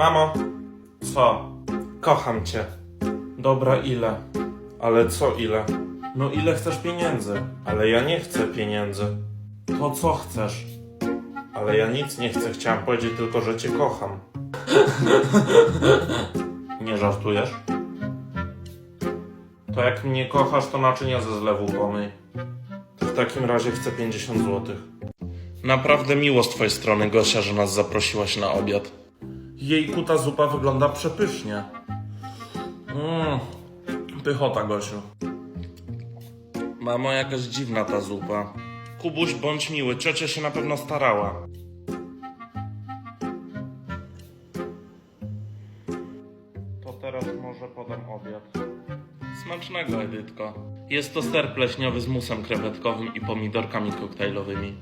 Mamo, co? Kocham cię. Dobra, ile? Ale co ile? No ile chcesz pieniędzy? Ale ja nie chcę pieniędzy. To co chcesz? Ale ja nic nie chcę, chciałam powiedzieć tylko, że cię kocham. Nie żartujesz? To jak mnie kochasz, to naczynia ze zlewu pomyj. To w takim razie chcę 50 zł. Naprawdę miło z twojej strony, Gosia, że nas zaprosiłaś na obiad. Jejku, ta zupa wygląda przepysznie. Mmm, pychota, Gosiu. Mamo, jakaś dziwna ta zupa. Kubuś, bądź miły, ciocia się na pewno starała. To teraz może podam obiad. Smacznego, Edytko. Jest to ser pleśniowy z musem krewetkowym i pomidorkami koktajlowymi.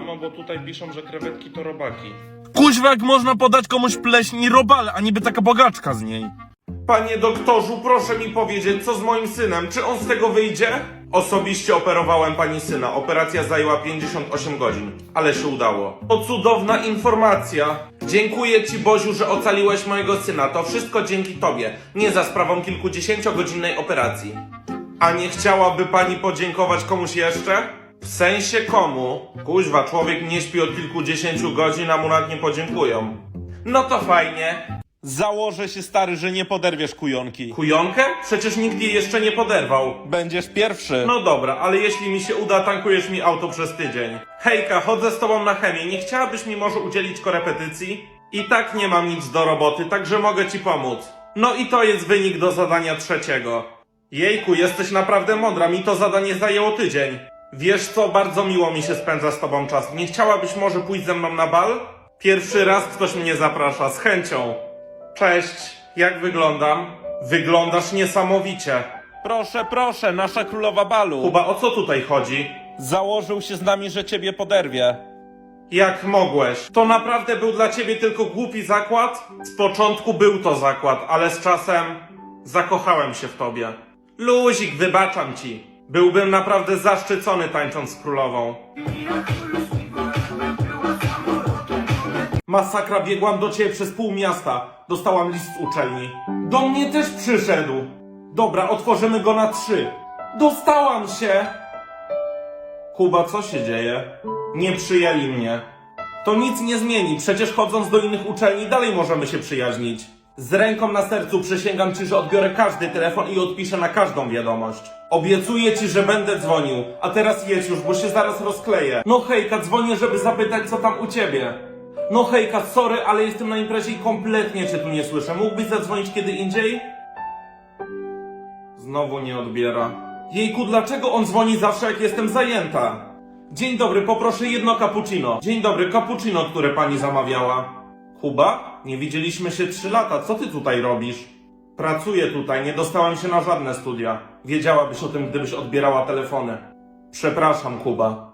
Mamo, bo tutaj piszą, że krewetki to robaki. Kuźwa, jak można podać komuś pleśń i robale, a niby taka bogaczka z niej. Panie doktorzu, proszę mi powiedzieć, co z moim synem? Czy on z tego wyjdzie? Osobiście operowałem pani syna. Operacja zajęła 58 godzin, ale się udało. To cudowna informacja. Dziękuję ci, Boziu, że ocaliłeś mojego syna. To wszystko dzięki tobie, nie za sprawą kilkudziesięciogodzinnej operacji. A nie chciałaby pani podziękować komuś jeszcze? W sensie komu? Kuźwa, człowiek nie śpi od kilkudziesięciu godzin, a mu nawet nie podziękują. No to fajnie. Założę się, stary, że nie poderwiesz kujonki. Kujonkę? Przecież nikt jej jeszcze nie poderwał. Będziesz pierwszy. No dobra, ale jeśli mi się uda, tankujesz mi auto przez tydzień. Hejka, chodzę z tobą na chemię. Nie chciałabyś mi może udzielić korepetycji? I tak nie mam nic do roboty, także mogę ci pomóc. No i to jest wynik do zadania trzeciego. Jejku, jesteś naprawdę mądra, mi to zadanie zajęło tydzień. Wiesz co, bardzo miło mi się spędza z tobą czas. Nie chciałabyś może pójść ze mną na bal? Pierwszy raz ktoś mnie zaprasza, z chęcią. Cześć, jak wyglądam? Wyglądasz niesamowicie. Proszę, proszę, nasza królowa balu. Kuba, o co tutaj chodzi? Założył się z nami, że ciebie poderwie. Jak mogłeś? To naprawdę był dla ciebie tylko głupi zakład? Z początku był to zakład, ale z czasem zakochałem się w tobie. Luzik, wybaczam ci. Byłbym naprawdę zaszczycony tańcząc z królową. Masakra, biegłam do ciebie przez pół miasta. Dostałam list z uczelni. Do mnie też przyszedł. Dobra, otworzymy go na trzy. Dostałam się! Kuba, co się dzieje? Nie przyjęli mnie. To nic nie zmieni, przecież chodząc do innych uczelni dalej możemy się przyjaźnić. Z ręką na sercu przysięgam ci, że odbiorę każdy telefon i odpiszę na każdą wiadomość. Obiecuję ci, że będę dzwonił, a teraz jedź już, bo się zaraz rozkleję. No hejka, dzwonię, żeby zapytać, co tam u ciebie. No hejka, sorry, ale jestem na imprezie i kompletnie cię tu nie słyszę. Mógłbyś zadzwonić kiedy indziej? Znowu nie odbiera. Jejku, dlaczego on dzwoni zawsze, jak jestem zajęta? Dzień dobry, poproszę jedno cappuccino. Dzień dobry, cappuccino, które pani zamawiała. Kuba? Nie widzieliśmy się trzy lata, co ty tutaj robisz? Pracuję tutaj, nie dostałem się na żadne studia. Wiedziałabyś o tym, gdybyś odbierała telefony. Przepraszam, Kuba.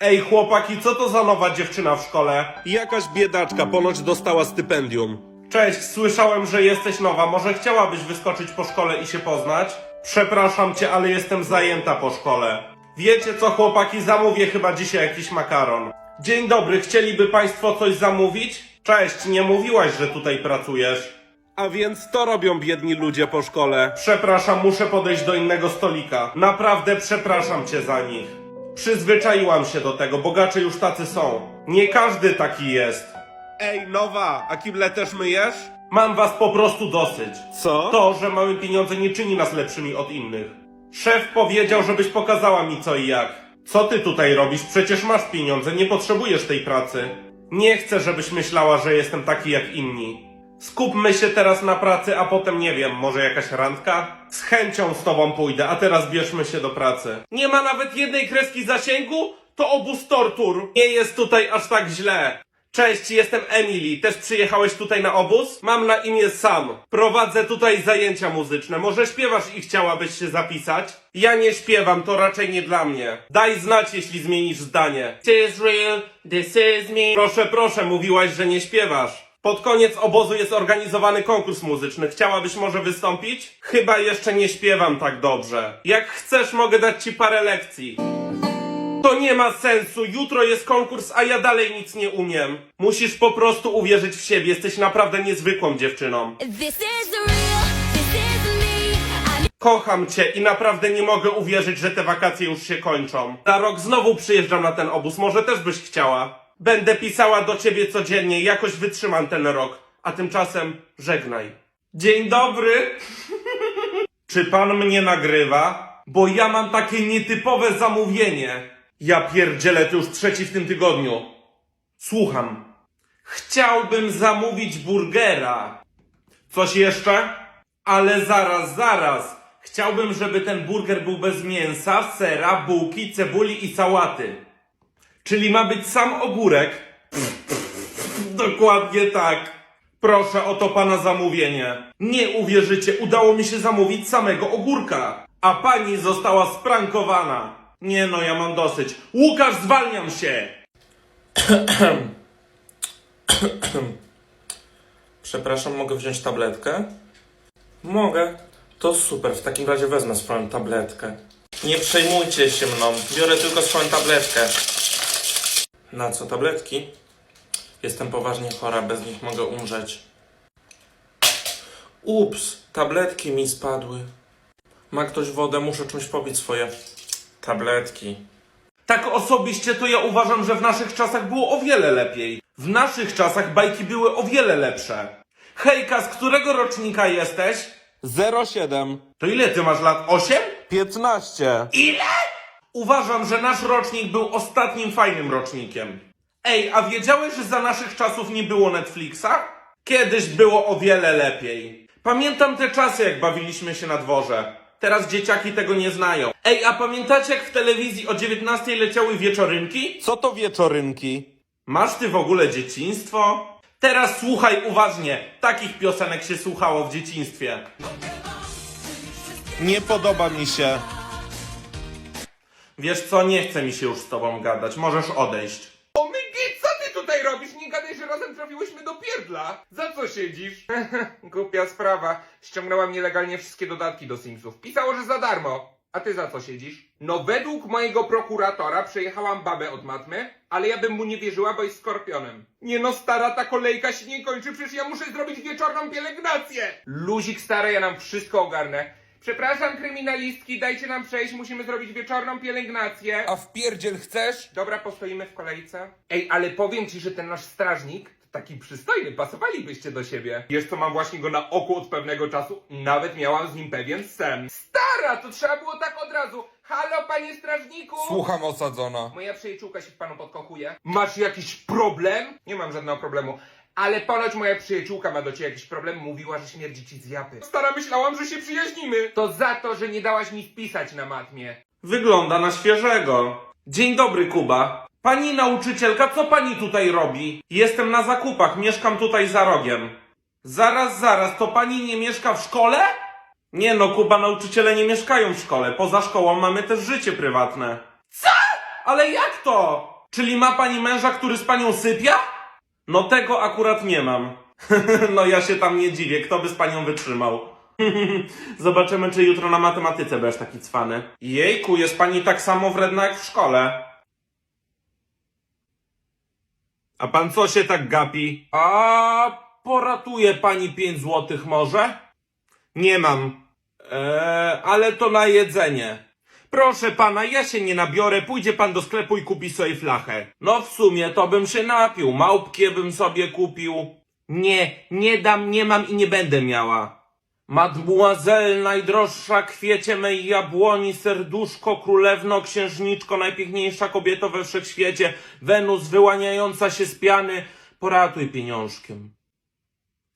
Ej, chłopaki, co to za nowa dziewczyna w szkole? Jakaś biedaczka ponoć dostała stypendium. Cześć, słyszałem, że jesteś nowa. Może chciałabyś wyskoczyć po szkole i się poznać? Przepraszam cię, ale jestem zajęta po szkole. Wiecie co, chłopaki, zamówię chyba dzisiaj jakiś makaron. Dzień dobry, chcieliby państwo coś zamówić? Cześć, nie mówiłaś, że tutaj pracujesz. A więc to robią biedni ludzie po szkole. Przepraszam, muszę podejść do innego stolika. Naprawdę przepraszam cię za nich. Przyzwyczaiłam się do tego, bogacze już tacy są. Nie każdy taki jest. Ej, nowa, a kible też myjesz? Mam was po prostu dosyć. Co? To, że mamy pieniądze nie czyni nas lepszymi od innych. Szef powiedział, żebyś pokazała mi co i jak. Co ty tutaj robisz? Przecież masz pieniądze, nie potrzebujesz tej pracy. Nie chcę, żebyś myślała, że jestem taki jak inni. Skupmy się teraz na pracy, a potem nie wiem, może jakaś randka? Z chęcią z tobą pójdę, a teraz bierzmy się do pracy. Nie ma nawet jednej kreski zasięgu? To obóz tortur. Nie jest tutaj aż tak źle. Cześć, jestem Emily. Też przyjechałeś tutaj na obóz? Mam na imię Sam. Prowadzę tutaj zajęcia muzyczne. Może śpiewasz i chciałabyś się zapisać? Ja nie śpiewam, to raczej nie dla mnie. Daj znać, jeśli zmienisz zdanie. This is real, this is me. Proszę, proszę, mówiłaś, że nie śpiewasz. Pod koniec obozu jest organizowany konkurs muzyczny. Chciałabyś może wystąpić? Chyba jeszcze nie śpiewam tak dobrze. Jak chcesz, mogę dać ci parę lekcji. To nie ma sensu. Jutro jest konkurs, a ja dalej nic nie umiem. Musisz po prostu uwierzyć w siebie. Jesteś naprawdę niezwykłą dziewczyną. This is real, this is me. I Kocham cię i naprawdę nie mogę uwierzyć, że te wakacje już się kończą. Za rok znowu przyjeżdżam na ten obóz, może też byś chciała. Będę pisała do ciebie codziennie, jakoś wytrzymam ten rok. A tymczasem żegnaj. Dzień dobry. Czy pan mnie nagrywa? Bo ja mam takie nietypowe zamówienie. Ja pierdzielę, to już trzeci w tym tygodniu. Słucham. Chciałbym zamówić burgera. Coś jeszcze? Ale zaraz, zaraz. Chciałbym, żeby ten burger był bez mięsa, sera, bułki, cebuli i sałaty. Czyli ma być sam ogórek? Dokładnie tak. Proszę, oto pana zamówienie. Nie uwierzycie, udało mi się zamówić samego ogórka. A pani została sprankowana. Nie no, ja mam dosyć. Łukasz, zwalniam się! Przepraszam, mogę wziąć tabletkę? Mogę. To super, w takim razie wezmę swoją tabletkę. Nie przejmujcie się mną, biorę tylko swoją tabletkę. Na co tabletki? Jestem poważnie chora, bez nich mogę umrzeć. Ups, tabletki mi spadły. Ma ktoś wodę, muszę czymś pobić swoje tabletki. Tak osobiście to ja uważam, że w naszych czasach było o wiele lepiej. W naszych czasach bajki były o wiele lepsze. Hejka, z którego rocznika jesteś? 07. To ile ty masz lat? 8? 15. Ile? Uważam, że nasz rocznik był ostatnim fajnym rocznikiem. Ej, a wiedziałeś, że za naszych czasów nie było Netflixa? Kiedyś było o wiele lepiej. Pamiętam te czasy, jak bawiliśmy się na dworze. Teraz dzieciaki tego nie znają. Ej, a pamiętacie, jak w telewizji o 19 leciały wieczorynki? Co to wieczorynki? Masz ty w ogóle dzieciństwo? Teraz słuchaj uważnie. Takich piosenek się słuchało w dzieciństwie. Nie podoba mi się. Wiesz co, nie chce mi się już z tobą gadać. Możesz odejść. O Mygi, co ty tutaj robisz? Nie gadaj, że razem Za co siedzisz? Głupia sprawa. Ściągnęłam nielegalnie wszystkie dodatki do Simsów. Pisało, że za darmo. A ty za co siedzisz? No według mojego prokuratora przejechałam babę od matmy, ale ja bym mu nie wierzyła, bo jest skorpionem. Nie no, stara, ta kolejka się nie kończy, przecież ja muszę zrobić wieczorną pielęgnację. Luzik stary, ja nam wszystko ogarnę. Przepraszam, kryminalistki, dajcie nam przejść, musimy zrobić wieczorną pielęgnację. A w pierdziel chcesz? Dobra, postoimy w kolejce. Ej, ale powiem ci, że ten nasz strażnik taki przystojny, pasowalibyście do siebie. Wiesz co, mam właśnie go na oku od pewnego czasu. Nawet miałam z nim pewien sen. Stara, to trzeba było tak od razu. Halo, panie strażniku! Słucham osadzona. Moja przyjaciółka się w panu podkochuje. Masz jakiś problem? Nie mam żadnego problemu. Ale ponoć moja przyjaciółka ma do ciebie jakiś problem, mówiła, że śmierdzi ci z japy. Stara, myślałam, że się przyjaźnimy. To za to, że nie dałaś mi wpisać na matmie. Wygląda na świeżego. Dzień dobry, Kuba. Pani nauczycielka, co pani tutaj robi? Jestem na zakupach, mieszkam tutaj za rogiem. Zaraz, zaraz, to pani nie mieszka w szkole? Nie no, Kuba, nauczyciele nie mieszkają w szkole. Poza szkołą mamy też życie prywatne. Co? Ale jak to? Czyli ma pani męża, który z panią sypia? No tego akurat nie mam. no ja się tam nie dziwię, kto by z panią wytrzymał. Zobaczymy, czy jutro na matematyce będziesz taki cwany. Jejku, jest pani tak samo wredna jak w szkole. A pan co się tak gapi? A poratuje pani pięć złotych może? Nie mam. Eee, ale to na jedzenie. Proszę pana, ja się nie nabiorę, pójdzie pan do sklepu i kupi sobie flachę. No w sumie to bym się napił, małpkie bym sobie kupił. Nie, nie dam, nie mam i nie będę miała. Mademoiselle, najdroższa kwiecie mej jabłoni, serduszko, królewno, księżniczko, najpiękniejsza kobieta we wszechświecie, Wenus wyłaniająca się z piany, poratuj pieniążkiem.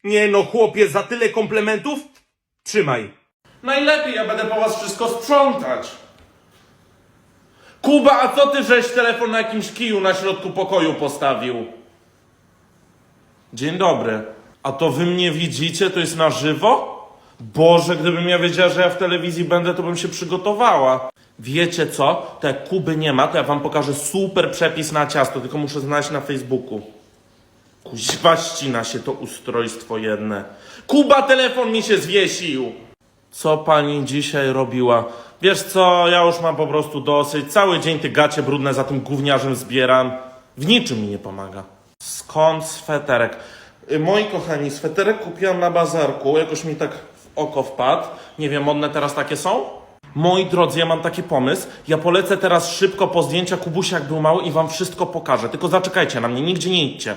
Nie no, chłopie, za tyle komplementów? Trzymaj. Najlepiej, ja będę po was wszystko sprzątać. Kuba, a co ty żeś telefon na jakimś kiju na środku pokoju postawił? Dzień dobry. A to wy mnie widzicie? To jest na żywo? Boże, gdybym ja wiedziała, że ja w telewizji będę, to bym się przygotowała. Wiecie co? Jak Kuby nie ma, to ja wam pokażę super przepis na ciasto, tylko muszę znaleźć na Facebooku. Kuźwa ścina się to ustrojstwo jedne. Kuba, telefon mi się zwiesił! Co pani dzisiaj robiła? Wiesz co, ja już mam po prostu dosyć. Cały dzień te gacie brudne za tym gówniarzem zbieram. W niczym mi nie pomaga. Skąd sweterek? Y, Moi kochani, sweterek kupiłam na bazarku. Jakoś mi tak oko wpadł. Nie wiem, modne teraz takie są? Moi drodzy, ja mam taki pomysł. Ja polecę teraz szybko po zdjęcia Kubusia, jak był mały i wam wszystko pokażę. Tylko zaczekajcie na mnie, nigdzie nie idźcie.